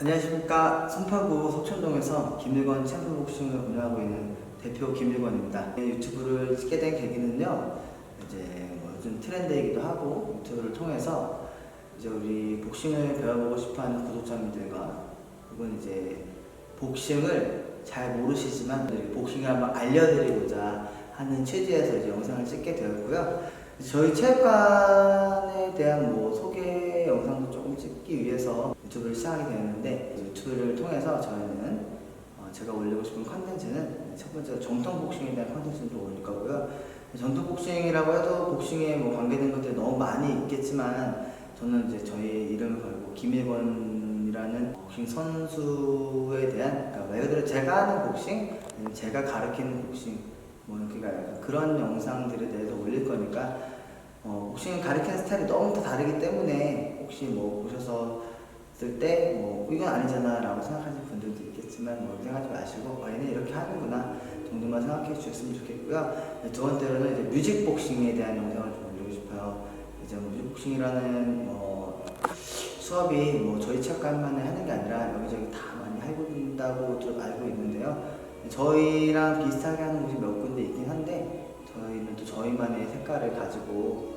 안녕하십니까. 송파구 석촌동에서 김일건 챔프 복싱을 운영하고 있는 대표 김일건입니다. 유튜브를 찍게 된 계기는요 이제 뭐 요즘 트렌드이기도 하고 유튜브를 통해서 이제 우리 복싱을 배워보고 싶어하는 구독자님들과 혹은 이제 복싱을 잘 모르시지만 복싱을 한번 알려드리고자 하는 취지에서 이제 영상을 찍게 되었고요. 저희 체육관에 대한 뭐 소개 영상도 조금 찍기 위해서 유튜브를 시작하게 되었는데 유튜브를 통해서 저희는 어, 제가 올리고 싶은 컨텐츠는 첫 번째로 정통 복싱에 대한 컨텐츠를 또 올릴 거고요. 정통 복싱이라고 해도 복싱에 뭐 관계된 것들이 너무 많이 있겠지만 저는 이제 저희 이름을 걸고 김일권이라는 복싱 선수에 대한 그러니까 말 그대로 제가 하는 복싱, 제가 가르치는 복싱 뭐 그러니까 그런 영상들에 대해서 올릴 거니까 어, 복싱을 가르치는 스타일이 너무 다 다르기 때문에 혹시 뭐 보셨을 때 뭐 이건 아니잖아 라고 생각하시는 분들도 있겠지만 뭐 생각하지 마시고 아, 얘는 이렇게 하는구나 정도만 생각해 주셨으면 좋겠고요. 네, 두 번째로는 이제 뮤직 복싱에 대한 영상을 좀 올리고 싶어요. 이제 뭐 뮤직 복싱이라는 뭐 수업이 뭐 저희 체육관만에 하는 게 아니라 여기저기 다 많이 하고 있다고 좀 알고 있는데요. 저희랑 비슷하게 하는 곳이 몇 군데 있긴 한데 저희는 또 저희만의 색깔을 가지고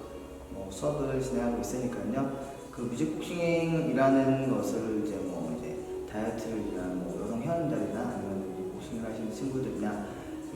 뭐 수업을 진행하고 있으니까요. 그 뮤직복싱이라는 것을 이제 뭐 이제 다이어트를 위한 뭐 여성 회원들이나 아니면 복싱을 하시는 친구들이나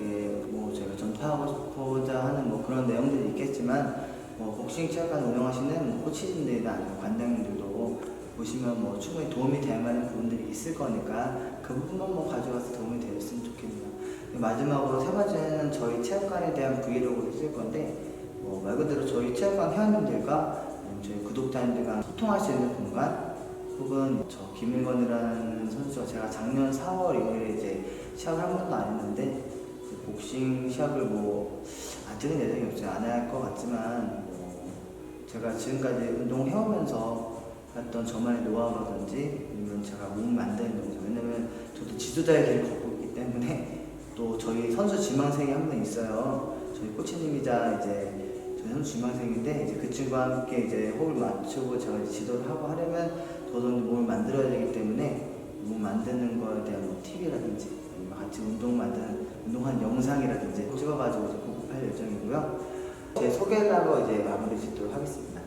예, 뭐 제가 전파하고자 하는 뭐 그런 내용들이 있겠지만 뭐 복싱 체육관 운영하시는 뭐 코치님들이나 아니면 관장님들도 보시면 뭐 충분히 도움이 될 만한 부분들이 있을 거니까 그 부분만 뭐 가져가서 도움이 되었으면 좋겠네요. 마지막으로 세 번째는 저희 체육관에 대한 브이로그를 쓸 건데 뭐 말 그대로 저희 체육관 회원님들과 저희 구독자님들과 소통할 수 있는 공간 혹은 저 김일건이라는 선수가 제가 작년 4월 이후에 이제 시합을 한 번도 안 했는데 복싱 시합을 뭐 아직은 예정이 없어요. 안 할 것 같지만 뭐 제가 지금까지 운동해오면서 했던 저만의 노하우라든지 아니면 제가 몸 만드는 영상 왜냐면 저도 지도자의 길을 걷고 있기 때문에 또 저희 선수 지망생이 한 분 있어요. 저희 코치님이자 이제 선수 지망생인데 이제 그 친구와 함께 이제 호흡을 맞추고 제가 지도를 하고 하려면 저도 몸을 만들어야 되기 때문에 몸 만드는 거에 대한 뭐 팁이라든지 같이 운동 만드는 운동한 영상이라든지 찍어가지고 이제 공급할 예정이고요. 제 소개를 하고 이제 마무리 짓도록 하겠습니다.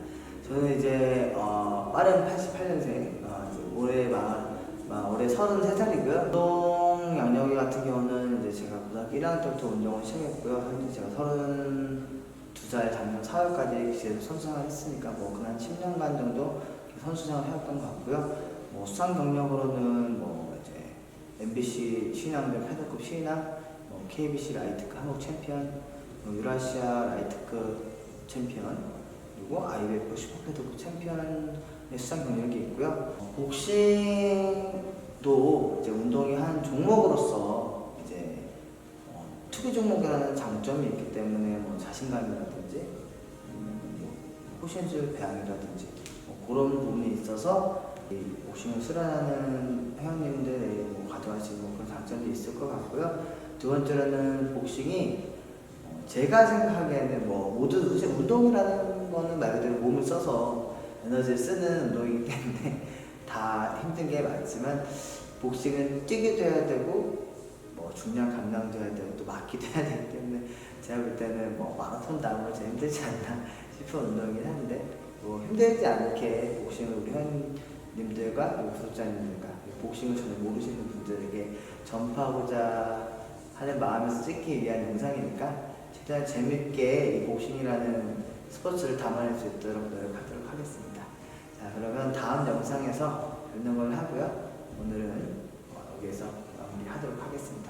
저는 이제 어, 빠른 88년생 어, 올해 마, 마, 올해 33살이고요. 운동 양력이 같은 경우는 이제 제가 고등학교 1학년 때부터 운동을 시작했고요. 현재 제가 32살 작년 4월까지 계속 선수생활 했으니까 뭐 그한 10년간 정도 선수생활 해왔던 것 같고요. 뭐 수상 경력으로는 뭐 이제 MBC 신인왕전 패드급 신인왕, 뭐 KBC 라이트급 한국 챔피언, 뭐 유라시아 라이트급 챔피언, 그리고 IBF 슈퍼패드급 챔피언의 수상 경력이 있고요. 어, 복싱도 이제 운동의 한 종목으로서 투기 종목이라는 장점이 있기 때문에 뭐 자신감이라든지 음, 뭐 호신술 배양이라든지 뭐 그런 부분이 있어서 이 복싱을 수련하는 회원님들의 뭐 가져갈 수 있는 그런 장점도 있을 것 같고요. 두 번째로는 복싱이 어, 제가 생각하기에는 뭐 모두 사실 운동이라는 거는 말 그대로 몸을 써서 에너지를 쓰는 운동이기 때문에 다 힘든 게 많지만 복싱은 뛰기도 해야 되고 뭐 중량 감량도 해야 되고 또 막기도 해야 되기 때문에 제가 볼 때는 뭐 마라톤 다음으로 제일 힘들지 않나 싶은 운동이긴 한데 뭐 힘들지 않게 복싱을 우리 회원님들과 구독자님들과 복싱을 전혀 모르시는 분들에게 전파하고자 하는 마음에서 찍기 위한 영상이니까 최대한 재밌게 이 복싱이라는 스포츠를 담아낼 수 있도록 노력하도록 하겠습니다. 자 그러면 다음 영상에서 뵙는 걸로 하고요. 오늘은 어, 여기에서 마무리하도록 하겠습니다.